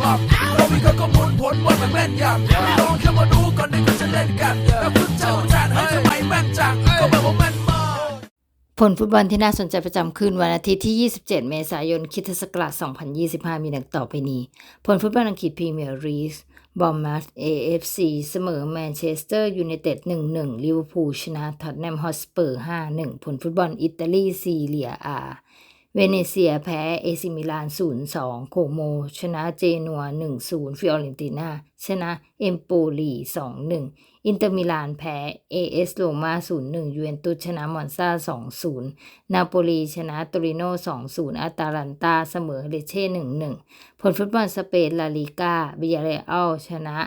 หลับเรามีข้อมูลผลว่ามันแม่นยำลองแค่มาดูก่อนที่เขาจะเล่นกันแล้วคุณเจ้าจานให้ทำไมแม่นจังก็แบบว่าแม่นมากผลฟุตบอลที่น่าสนใจประจำคืนวันอาทิตย์ที่ 27 เมษายนคริสตศักราช2025 มีดังต่อไปนี้ ผลฟุตบอลอังกฤษพรีเมียร์ลีกบอมมาร์ AFC เสมอแมนเชสเตอร์ยูไนเต็ด 1-1 ลิเวอร์พูลชนะท็อตแนมฮอตสเปอร์ 5-1 ผลฟุตบอลอิตาลีซีเรียอา เวเนเซียแพ้เอซิมิลาน 0-2 โคโม ชนะเจนัว 1-0 ฟิออเรนตินา ชนะเอมโปลี2-1 อินเตอร์มิลานแพ้เอเอสโรมา0-1 ยูเวนตุสชนะมอนซา2-0 นาโปลีชนะโตริโน2-0 อาตาลันตาเสมอเลเช่1-1 ผลฟุตบอลสเปนลาลิก้าบิยาเรอัลชนะ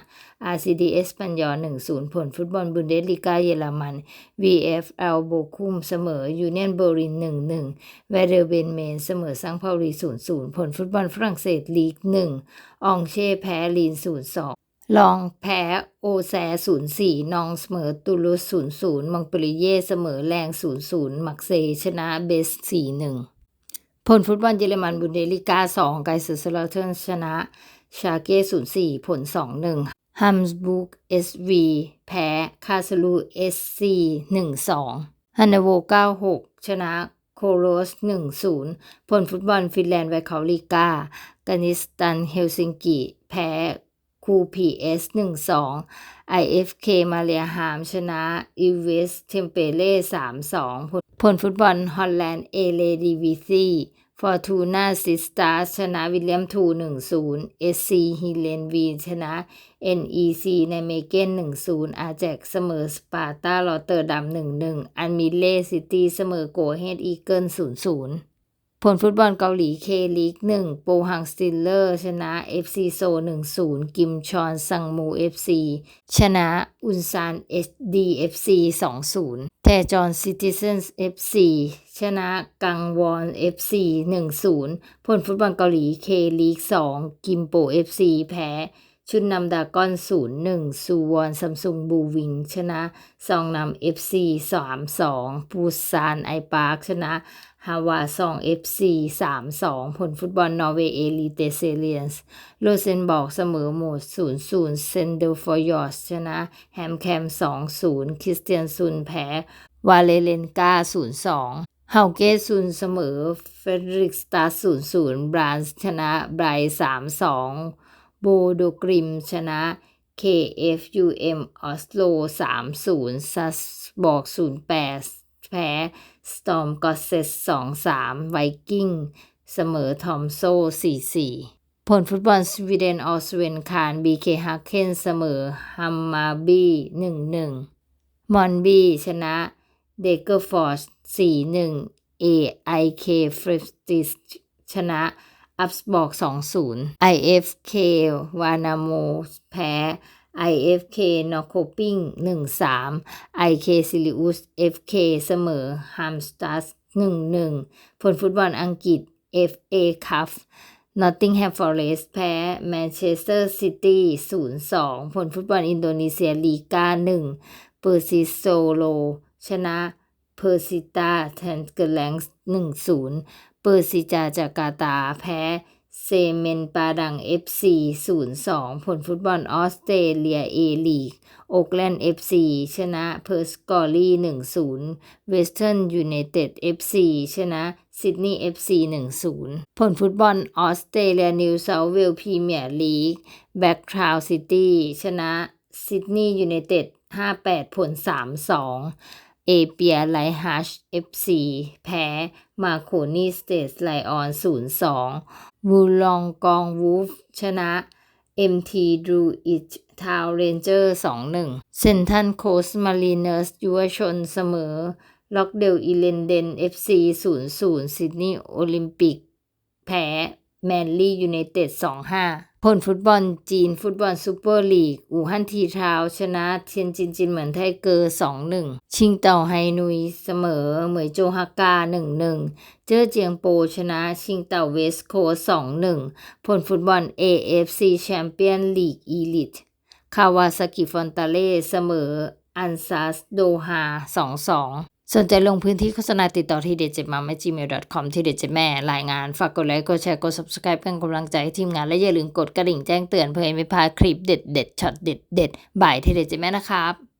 RCD เอสปันยอ1-0 ผลฟุตบอลบุนเดสลิกาเยอรมัน VFL โบคุมเสมอยูเนียนเบอริน1-1แวเดอร์เบนเมนเสมอซังเปาลี0-0 ผลฟุตบอลฝรั่งเศสลีก1อองเช่แพ้ลีน0-2 ลองแพ้โอแซ0-4นองเสมอตูลูส0-0มองปรีเย่เสมอแรง0-0มักเซชนะเบส4-1ผลฟุตบอลเยอรมันบุนเดลิก้า2ไกเซอร์สลาเทนชนะชาเก้0-4ผล2-1ฮัมส์บุก SV แพ้คาสลูเอสซี1-2ฮันนาโว96ชนะโคโรส1-0ผลฟุตบอลฟินแลนด์ไวเขาลิกากานิสตันเฮลซิงกิ แพ้ คูพีเอส1-2 IFK มาเลียฮามชนะอีเวสเทมเปเล่3-2ผลผลฟุตบอลฮอลแลนด์เอเลดีวิซีฟอร์ตูน่าซิสตาชนะวิลเลียมทู1-0 SC ฮิเลนวีชนะ NEC ในเมเกน1-0อาแจกเสมอสปาร์ตาลอเตอร์ดัม1-1อันมิเล่ซิตี้เสมอโกเฮดอีเกิล0-0 ผลฟุตบอลเกาหลีเคลีก1โปฮังสติลเลอร์ ชนะ FC โซ1-0กิมชอนซังมู FC ชนะอุนซาน SD FC 2-0แทจอนซิติเซนส์ FC ชนะกังวอน FC 1-0 ผลฟุตบอลเกาหลีเคลีก2 กิมโป FC แพ้ ชุดนำดากอน 0-1 ซูวอนซัมซุงบูวิงชนะซองนำ FC 3-2ปูซานไอปาร์คชนะฮาวาซอง FC 3-2 ผลฟุตบอลนอร์เวย์เอลิเตเซเลียนส์โรเซนบอกเสมอโหมด 0-0 เซนเดลฟอร์ยอสชนะแฮมแคม 2-0 คริสเตียนซุนแพ้ วาเลเลนกา 0-2เฮาเกซุนเสมอเฟดริกสตาร์0-0บรานส์ชนะไบร3-2 โบโดกริมชนะ KFUM ออสโล 3-0ซัสบอก 0-8 แพ้สตอมกอเซส2-3 ไวกิ้ง เสมอทอมโซ4-4 ผลฟุตบอลสวีเดนออสเวนคารบีเคฮักเคนเสมอฮัมมาบี1-1 มอนบีชนะเดเกอร์ฟอร์ส4-1 AIK ฟริสติสชนะ อัพสบอก 2-0 IFK วานาโมแพ้ IFK นอโคปิง1-3 IK ซิลิอุส FK เสมอฮัมสตัส1-1 ผลฟุตบอลอังกฤษ FA Cup Nottingham Forest แพ้ Manchester City 0-2 ผลฟุตบอลอินโดนีเซียลีกา1เปอร์ซิโซโล ชนะ เพอร์ซิตาแทนเกแลงส์1-0เปอร์ซิจาจากาตาแพ้เซเมนปาดัง FC 0-2 ผลฟุตบอลออสเตรเลียเอลีกโอกแลนด์ FC ชนะเพอร์สกอรี่1-0 เวสเทิร์นยูไนเต็ด FC ชนะซิดนีย์ FC 1-0 ผลฟุตบอลออสเตรเลียนิวเซาท์เวลพรีเมียร์ลีกแบ็กทราวซิตี้ชนะซิดนีย์ยูไนเต็ด5-8 ผล 3-2 เอเปียไลฮัช FC แพ้ มาโคนีสเตทไลออน0-2วูลองกองวูฟ ชนะ MT ดรูอิชทาวเรนเจอร์2-1เซนทันโคสมารีเนอร์สยุวชนเสมอ ล็อกเดลอีเลนเดน FC 0-0ซิดนีย์โอลิมปิก แพ้ แมนลี่ยูไนเต็ด2-5 ผลฟุตบอลจีนฟุตบอลซูเปอร์ลีก อู่ฮั่นทีทาวชนะเทียนจินจินเหมือนไทเกอร์ 2-1 ชิงเต่าไฮนุยเสมอเหมยโจฮักกา 1-1 เจ้อเจียงโปชนะชิงเต่าเวสโคส2-1 ผลฟุตบอล AFC แชมเปี้ยนลีกอีลิทคาวาซากิฟอนตาเล่เสมออันซาสโดฮา 2-2 สนใจลงพื้นที่โฆษณาติดต่อที่เด็ดเจ็บมาแม่ gmail.com ที่เด็ดเจ็บแม่รายงาน ฝากกดไลค์กดแชร์กด subscribe เป็นกำลังใจให้ทีมงานและอย่าลืมกดกระดิ่งแจ้งเตือนเพื่อไม่พลาดคลิปเด็ดเด็ดช็อตเด็ดเด็ดบ่ายที่เด็ดเจ็บแม่นะครับ